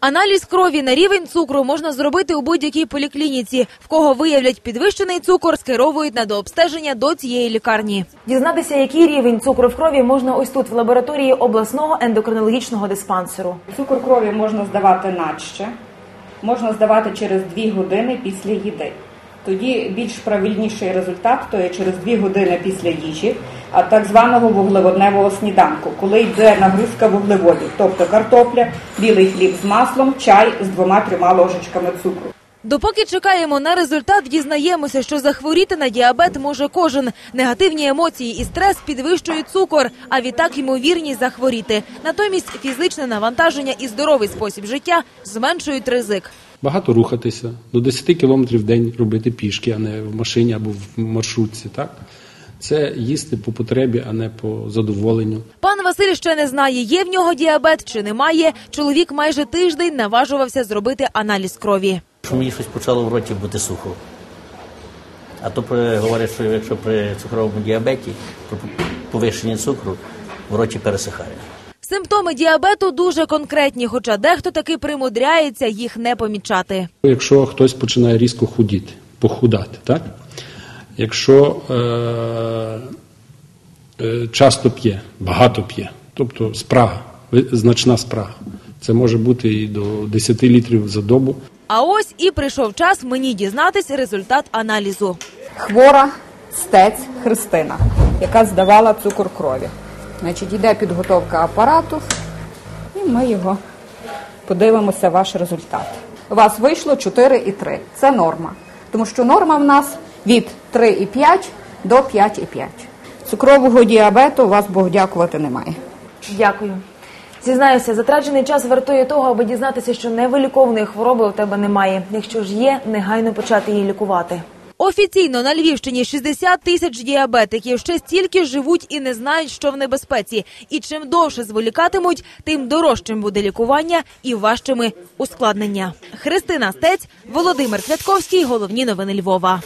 Аналіз крові на рівень цукру можна зробити у будь-якій поліклініці. В кого виявлять підвищений цукор, скеровують на дообстеження до цієї лікарні. Дізнатися, який рівень цукру в крові можна ось тут в лабораторії обласного ендокринологічного диспансеру. Цукор крові можна здавати наче, можна здавати через 2 години після їди. Тоді більш правильніший результат то є через 2 години після їжі, а так званого вуглеводневого сніданку, коли йде нагрузка вуглеводів, тобто картопля, білий хліб з маслом, чай з двома-трьома ложечками цукру. Допоки чекаємо на результат, дізнаємося, що захворіти на діабет може кожен. Негативні емоції і стрес підвищують цукор, а відтак ймовірність захворіти. Натомість фізичне навантаження і здоровий спосіб життя зменшують ризик. Багато рухатися, до 10 кілометрів в день робити пішки, а не в машині або в маршрутці. Так? Це їсти по потребі, а не по задоволенню. Пан Василь ще не знає, є в нього діабет чи немає. Чоловік майже тиждень наважувався зробити аналіз крові. що мені щось почало в роті бути сухо. А то говорять, що якщо при цукровому діабеті, при повищенні цукру, в роті пересихає. Симптоми діабету дуже конкретні, хоча дехто таки примудряється їх не помічати. Якщо хтось починає різко худіти, похудати, так? якщо е, е, часто п'є, багато п'є, тобто спрага, значна спрага, це може бути і до 10 літрів за добу. А ось і прийшов час мені дізнатись результат аналізу. Хвора стець Христина, яка здавала цукор крові. Значить, йде підготовка апарату, і ми його подивимося, ваш результат. У вас вийшло 4,3. Це норма. Тому що норма в нас від 3,5 до 5,5. Цукрового діабету у вас Бог дякувати немає. Дякую. Зізнаюся, затрачений час вартує того, аби дізнатися, що невиліковної хвороби у тебе немає. Якщо ж є, негайно почати її лікувати. Офіційно на Львівщині 60 тисяч діабетиків ще стільки живуть і не знають, що в небезпеці. І чим довше зволікатимуть, тим дорожчим буде лікування і важчими ускладнення. Христина Стець, Володимир Квятковський. Головні новини Львова.